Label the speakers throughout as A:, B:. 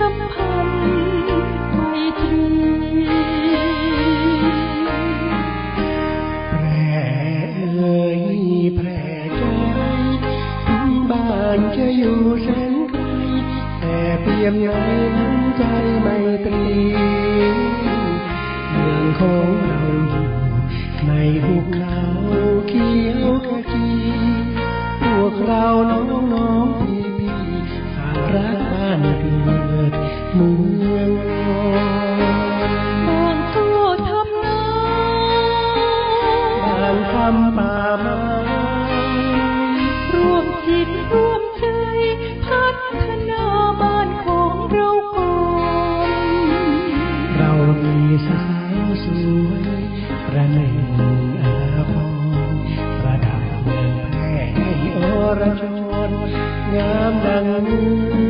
A: สัมพันธ์ไมตรีแพรเอ่ยแพรใจถึงบ้านจะอยู่แสนไกลแต่เปี่ยมใยน้ำใจไมตรีเรื่องของเราอยู่ในหุเขาเขียวขจีพวกเราน้อง เมืองนบางก็ทำนาบางคำป่าไม้ร่วมจิตร่วมใจ พัฒนาบ้านของเราก่อนเรามีสาวสวยประหนึ่งอาภรณ์ประดับเมืองแพร่ให้อรชรงามดังเ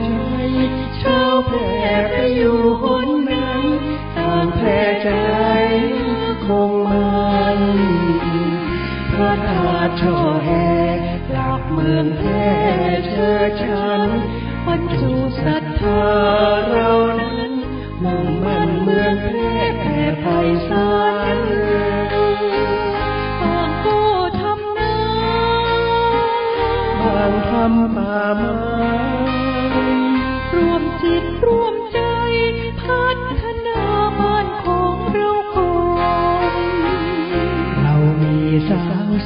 A: ใจชาวแพร่ไปอยู่หนนั้นต่างแพร่ใจคงมันพระธาตุช่อแห่หลักเมืองแพร่เชิดชันบรรจุศรัทธาเรานั้นมุ่งมั่นเมืองแพร่แผ่ไพศาลบางก็ทำนาบางทำป่าไม้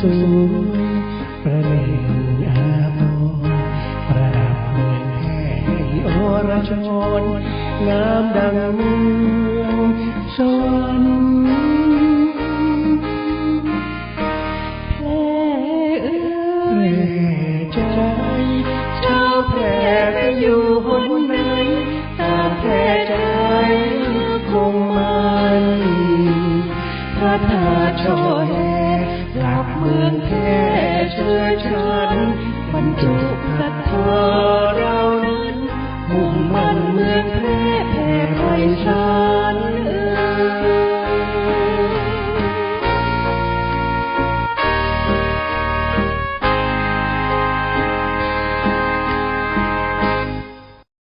A: สูงประเด็นอาโปประดับเมืองแห่งโอรชนงามดังเมืองสวรรค์แพ้เอื้อใจเจ้าแพรอยู่หนไหนตาแพรใจคงมันพระธาตุช หลักเมืองเพร่เชิญชันบรรจุศรัทธาเรานั้นมุ่งมั่นเมืองเพร่แพร่ไทยชา